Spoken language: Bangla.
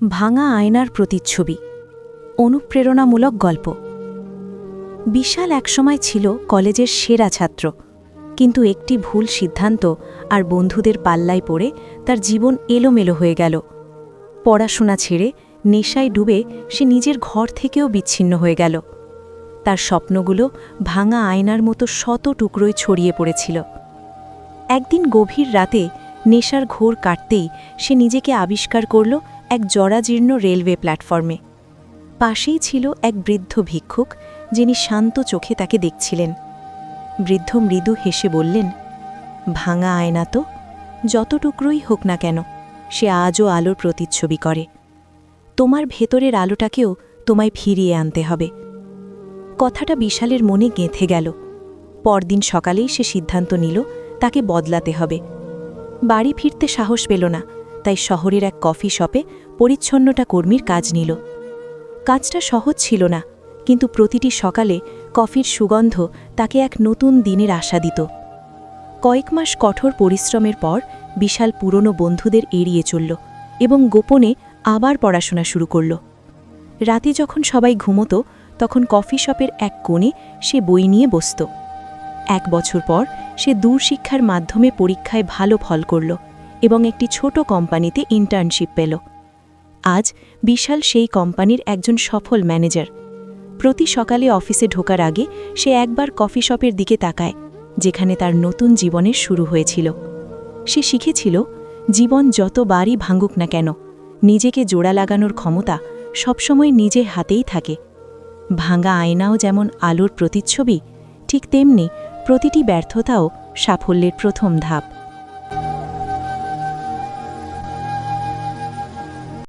ভাঙা আয়নার প্রতিচ্ছবি, অনুপ্রেরণামূলক গল্প। বিশাল একসময় ছিল কলেজের সেরা ছাত্র, কিন্তু একটি ভুল সিদ্ধান্ত আর বন্ধুদের পাল্লায় পড়ে তার জীবন এলোমেলো হয়ে গেল। পড়াশোনা ছেড়ে নেশায় ডুবে সে নিজের ঘর থেকেও বিচ্ছিন্ন হয়ে গেল। তার স্বপ্নগুলো ভাঙা আয়নার মতো শত টুকরোয় ছড়িয়ে পড়েছিল। একদিন গভীর রাতে নেশার ঘোর কাটতেই সে নিজেকে আবিষ্কার করল এক জরাজীর্ণ রেলওয়ে প্ল্যাটফর্মে। পাশেই ছিল এক বৃদ্ধ ভিক্ষুক, যিনি শান্ত চোখে তাকে দেখছিলেন। বৃদ্ধ মৃদু হেসে বললেন, ভাঙা আয়না তো, যত টুকরোই হোক না কেন, সে আজও আলোর প্রতিচ্ছবি করে। তোমার ভেতরের আলোটাকেও তোমায় ফিরিয়ে আনতে হবে। কথাটা বিশালের মনে গেঁথে গেল। পরদিন সকালেই সে সিদ্ধান্ত নিল, তাকে বদলাতে হবে। বাড়ি ফিরতে সাহস পেল না। তাই শহরের এক কফি শপে পরিচ্ছন্নতা কর্মীর কাজ নিল। কাজটা সহজ ছিল না, কিন্তু প্রতিটি সকালে কফির সুগন্ধ তাকে এক নতুন দিনের আশা দিত। কয়েক মাস কঠোর পরিশ্রমের পর বিশাল পুরনো বন্ধুদের এড়িয়ে চলল এবং গোপনে আবার পড়াশোনা শুরু করল। রাতে যখন সবাই ঘুমত, তখন কফি শপের এক কোণে সে বই নিয়ে বসত। এক বছর পর সে দূরশিক্ষার মাধ্যমে পরীক্ষায় ভালো ফল করল। এবং একটি ছোট কোম্পানিতে ইন্টার্নশিপ পেল। আজ বিশাল সেই কোম্পানির একজন সফল ম্যানেজার প্রতি সকালে অফিসে ঢোকার আগে সে একবার কফি শপের দিকে তাকায়, যেখানে তার নতুন জীবনের শুরু হয়েছিল। সে শিখেছিল, জীবন যতবারই ভাঙুক না কেন, নিজেকে জোড়া লাগানোর ক্ষমতা সবসময় নিজের হাতেই থাকে। ভাঙা আয়নাও যেমন আলোর প্রতিচ্ছবি, ঠিক তেমনি প্রতিটি ব্যর্থতাও সাফল্যের প্রথম ধাপ।